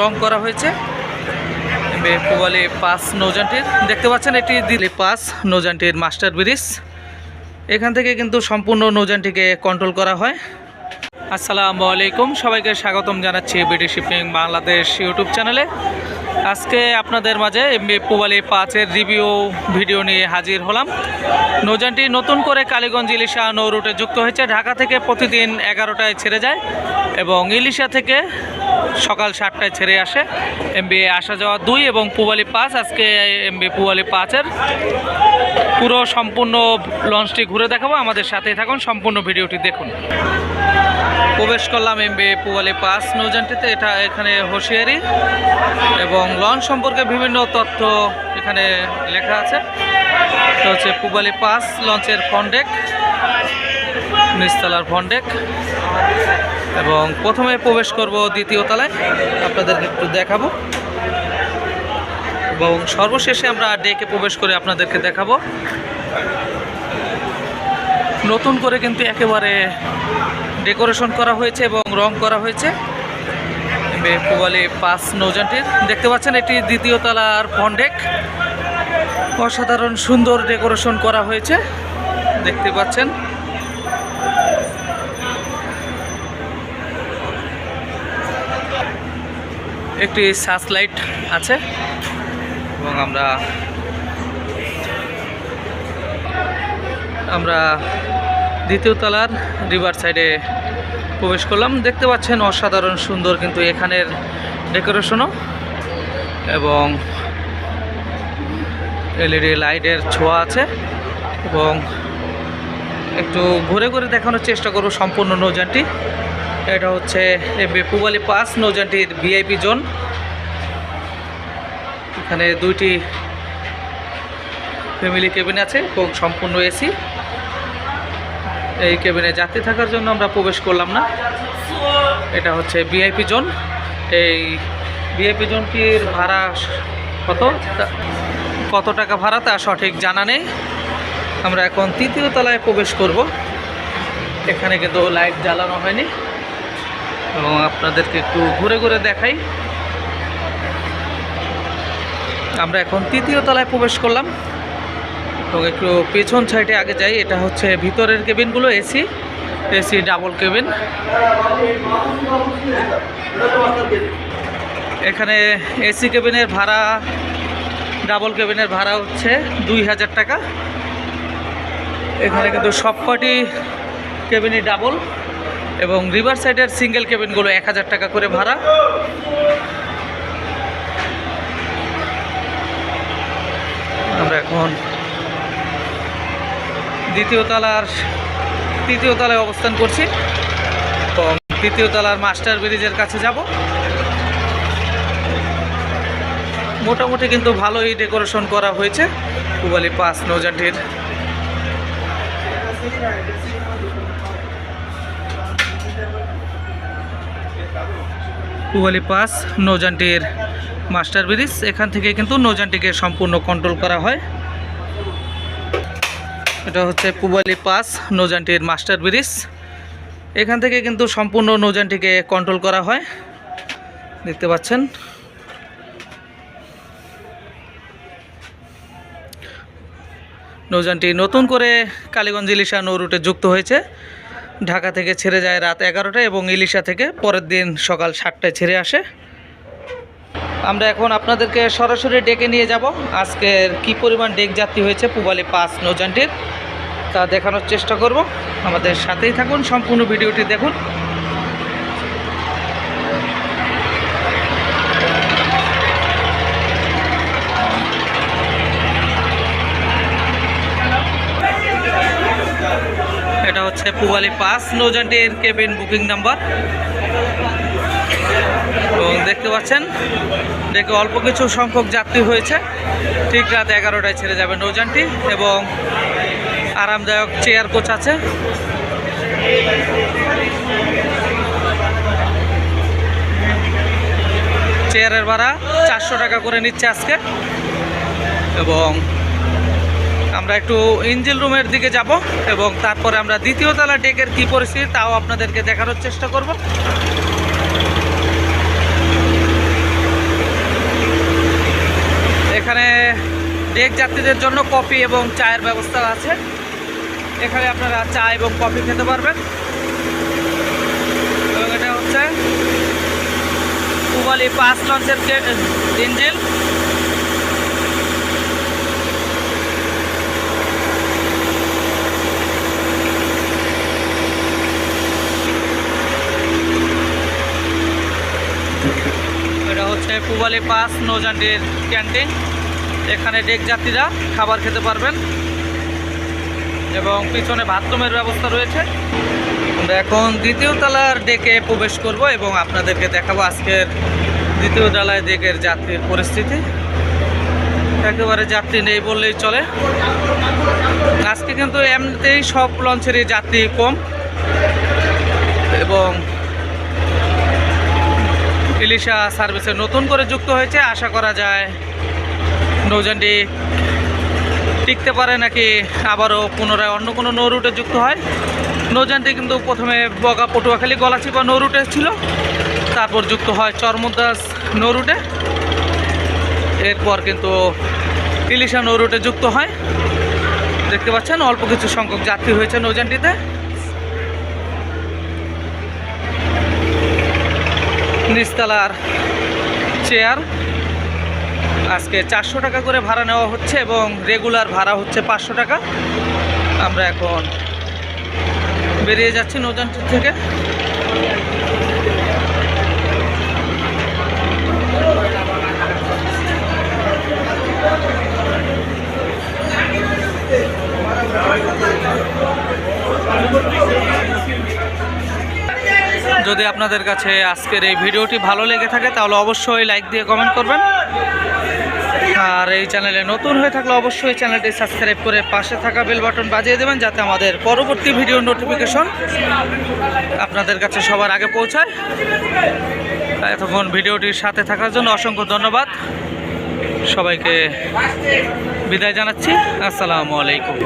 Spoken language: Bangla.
রং করা হয়েছে। পুবালি পাস নৌজানটির, দেখতে পাচ্ছেন এটি দিল্লি পাস নৌজানটির মাস্টার ব্রিজ। এখান থেকে কিন্তু সম্পূর্ণ নৌজানটিকে কন্ট্রোল করা হয়। আসসালামু আলাইকুম, সবাইকে স্বাগতম জানাচ্ছি বিডি শিপিং বাংলাদেশ ইউটিউব চ্যানেলে আজকে আপনাদের মাঝে পুবালি পাঁচের রিভিউ ভিডিও নিয়ে হাজির হলাম। নৌজানটি নতুন করে কালীগঞ্জ, ইলিশা নৌ রুটে যুক্ত হয়েছে। ঢাকা থেকে প্রতিদিন এগারোটায় ছেড়ে যায় এবং ইলিশা থেকে সকাল সাতটায় ছেড়ে আসে এমবি আসা যাওয়া দুই এবং পুবালি পাঁচ। আজকে এমবি পুবালি পাঁচের পুরো সম্পূর্ণ লঞ্চটি ঘুরে দেখাবো। আমাদের সাথেই থাকুন, সম্পূর্ণ ভিডিওটি দেখুন। প্রবেশ করলাম এমবি পুয়ালি পাস নৌজানটিতে এটা এখানে হুঁশিয়ারি এবং লঞ্চ সম্পর্কে বিভিন্ন তথ্য এখানে লেখা আছে। এটা হচ্ছে পুবালি পাস লঞ্চের ফন্ডেক নিচতলার ফন্ডেক এবং প্রথমে প্রবেশ করব দ্বিতীয় তলায়। আপনাদেরকে একটু দেখাবো। এবং সর্বশেষে আমরা ডেকে প্রবেশ করে আপনাদেরকে দেখাবো। নতুন করে কিন্তু একেবারে ডেকোরেশন করা হয়েছে এবং রং করা হয়েছে। পুবালি পাঁচ নৌজানটির দেখতে পাচ্ছেন, এটি দ্বিতীয় তলার ফন্ডেক অসাধারণ সুন্দর ডেকোরেশন করা হয়েছে। দেখতে পাচ্ছেন। একটি সাস লাইট আছে এবং আমরা আমরা দ্বিতীয় তলার রিভার সাইডে প্রবেশ করলাম। দেখতে পাচ্ছেন অসাধারণ সুন্দর কিন্তু এখানের ডেকোরেশনও এবং এলইডি লাইটের ছোঁয়া আছে এবং একটু ঘুরে ঘুরে দেখানোর চেষ্টা করব সম্পূর্ণ নৌজানটি এটা হচ্ছে পুবালি পাস নৌজানটির ভিআইপি জোন। এখানে দুইটি ফ্যামিলি কেবিন আছে এবং সম্পূর্ণ এসি। এই কেবিনে যাত্রী থাকার জন্য আমরা প্রবেশ করলাম না। এটা হচ্ছে ভিআইপি জোন। এই ভিআইপি জোনটির ভাড়া কত? কত টাকা ভাড়া তা সঠিক জানা নেই। আমরা এখন তৃতীয় তলায় প্রবেশ করব। এখানে কিন্তু লাইট জ্বালানো হয়নি। এবং আপনাদেরকে একটু ঘুরে ঘুরে দেখাই। আমরা এখন তৃতীয় তলায় প্রবেশ করলাম এবং একটু পেছন সাইডে আগে যাই। এটা হচ্ছে ভিতরের কেবিনগুলো, এসি এসি ডাবল কেবিন। এখানে এসি কেবিনের ভাড়া, ডাবল কেবিনের ভাড়া হচ্ছে দুই হাজার টাকা। এখানে কিন্তু সবকটি কেবিনই ডাবল। এবং রিভার সাইডের সিঙ্গেল কেবিনগুলো এক হাজার টাকা করে ভাড়া। আমরা এখন দ্বিতীয় তলার, তৃতীয় তলায় অবস্থান করছি। এবং তৃতীয় তলার মাস্টার ব্রিজের কাছে যাব। মোটামুটি কিন্তু ভালোই ডেকোরেশন করা হয়েছে। পুবালি পাস নৌজানটির পুবালি পাস, নৌজানটির মাস্টার ব্রিজ। এখান থেকে কিন্তু নৌজানটিকে সম্পূর্ণ কন্ট্রোল করা হয়। এটা হচ্ছে পুবালি পাস, নৌজানটির মাস্টার ব্রিজ। এখান থেকে কিন্তু সম্পূর্ণ নৌজানটিকে কন্ট্রোল করা হয়। দেখতে পাচ্ছেন। নৌজানটি নতুন করে কালীগঞ্জ ইলিশা নৌ রুটে যুক্ত হয়েছে। ঢাকা থেকে ছেড়ে যায় রাত এগারোটায় এবং ইলিশা থেকে পরের দিন সকাল সাতটায় ছেড়ে আসে। আমরা এখন আপনাদেরকে সরাসরি ডেকে নিয়ে যাব। আজকের কি পরিমাণ ডেক যাত্রী হয়েছে পুবালি পাঁচ নৌজানটির তা দেখানোর চেষ্টা করব। আমাদের সাথেই থাকুন, সম্পূর্ণ ভিডিওটি দেখুন। হচ্ছে পুবালি পাস, নৌজানটির কেবিন বুকিং নাম্বার। এবং দেখতে পাচ্ছেন দেখে অল্প কিছু সংখ্যক যাত্রী হয়েছে। ঠিক রাত এগারোটায় ছেড়ে যাবে নৌযানটি এবং আরামদায়ক চেয়ার কোচ আছে। চেয়ারের ভাড়া চারশো টাকা করে নিচ্ছে আজকে। এবং আমরা একটু ইঞ্জিল রুমের দিকে যাব এবং তারপরে আমরা দ্বিতীয় তালা ডেকের কী পরিস্থিতি তাও আপনাদেরকে দেখানোর চেষ্টা করব। এখানে ডেক যাত্রীদের জন্য কফি এবং চায়ের ব্যবস্থা আছে। এখানে আপনারা চা এবং কফি খেতে পারবেন। এবং এটা হচ্ছে পুবালি পাঁচ লঞ্চের ইঞ্জিল পুবালি পাস নৌজান্ডির ক্যান্টিন। এখানে ডেক যাত্রীরা খাবার খেতে পারবেন এবং পিছনে বাথরুমের ব্যবস্থা রয়েছে। আমরা এখন দ্বিতীয় তলার ডেকে প্রবেশ করব এবং আপনাদেরকে দেখাবো আজকের দ্বিতীয় তলায় ডেকের যাত্রীর পরিস্থিতি। একেবারে যাত্রী নেই বললেই চলে। আজকে কিন্তু এমনিতেই সব লঞ্চেরই যাত্রী কম এবং ইলিশা সার্ভিসে নতুন করে যুক্ত হয়েছে, আশা করা যায় নৌজানটি টিকতে পারে নাকি আবারও পুনরায় অন্য কোনো নৌ রুটে যুক্ত হয়। নৌজানটি কিন্তু প্রথমে বগা পটুয়াখালী গলাচিপা নৌ রুটে ছিল, তারপর যুক্ত হয় চরমদাস নৌ রুটে। এরপর কিন্তু ইলিশা নৌ রুটে যুক্ত হয়। দেখতে পাচ্ছেন, অল্প কিছু সংখ্যক যাত্রী হয়েছে নৌজানটিতে নিচতলার চেয়ার আজকে চারশো টাকা করে ভাড়া নেওয়া হচ্ছে এবং রেগুলার ভাড়া হচ্ছে পাঁচশো টাকা। আমরা এখন বেরিয়ে যাচ্ছি নৌজানটির থেকে। যদি আপনাদের কাছে আজকের এই ভিডিওটি ভালো লেগে থাকে, তাহলে অবশ্যই লাইক দিয়ে কমেন্ট করবেন। আর এই চ্যানেলে নতুন হয়ে থাকলে অবশ্যই চ্যানেলটি সাবস্ক্রাইব করে পাশে থাকা বেল বাটন বাজিয়ে দেবেন, যাতে আমাদের পরবর্তী ভিডিও নোটিফিকেশন আপনাদের কাছে সবার আগে পৌঁছায়। এতক্ষণ ভিডিওটির সাথে থাকার জন্য অসংখ্য ধন্যবাদ। সবাইকে বিদায় জানাচ্ছি। আসসালামু আলাইকুম।